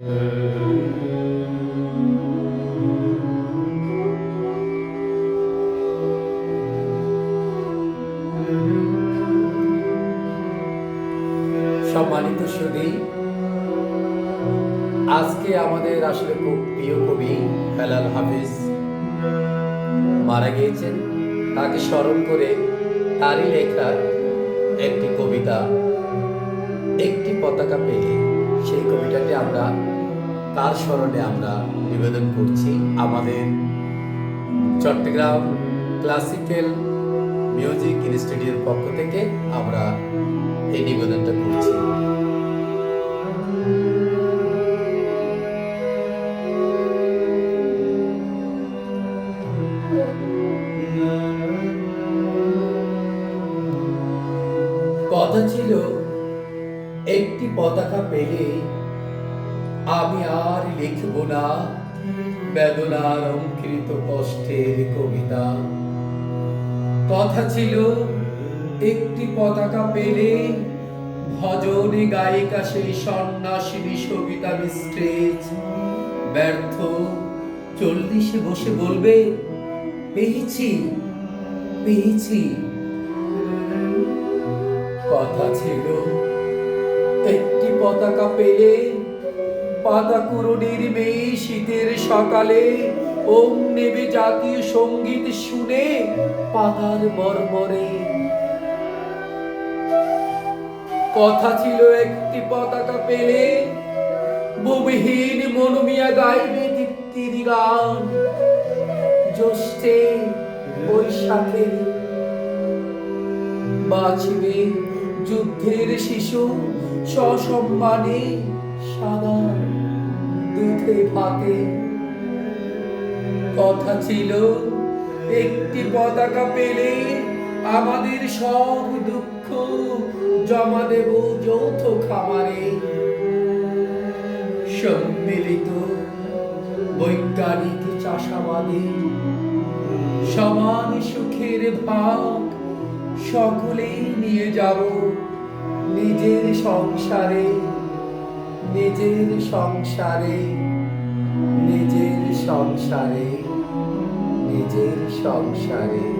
সম্মানিত সুদী আজকে আমাদের আসলে খুব প্রিয় কবি হেলাল হাফিজ মারা গিয়েছেন। তাকে স্মরণ করে তারই লেখা একটি কবিতা, একটি পতাকা পেলে সেই কবিতাটি আমরা তার স্মরণে আমরা নিবেদন করছি আমাদের চট্টগ্রাম ক্লাসিক্যাল মিউজিক ইনস্টিটিউটের পক্ষ থেকে আমরা এই নিবেদনটা করছি। কথা ছিল, একটি পতাকা পেলে আমি আর লিখব না। বেদনার অঙ্কৃত কষ্টের কবিতা। কথা ছিল, একটি পতাকা পেলে ভজনে গায়িকা সেই সন্ন্যাসিনী সবিতা মিস্ট্রেজ ব্যর্থ, চল্লিশে বসে বলবে, পেয়েছি পেয়েছি। কথা ছিল, একটি পতাকা পেলে পাতা কুরুনির মেয়ে শীতের সকালে ওম নেবে জাতীয় সংগীত শুনে পাতার মর্মরে। কথা ছিল একটি পতাকা পেলে ভূমিহীন মনুমিয়া গাইবে দীপ্তির গান। জ্যৈষ্ঠে বৈশাখে বাঁচবে যুদ্ধের শিশু সসম্মানে সাদা দুধে ভাতে। কথা ছিল, একটি পতাকা পেলে আমাদের সব দুঃখ জমা দেব যৌথ খামারে। সম্মিলিত বৈজ্ঞানিক চাষাবাদে সমান সুখের ভাগ সকলেই নিয়ে যাব নিজের সংসারে। নিজের সংসারে নিজের সংসারে নিজের সংসারে।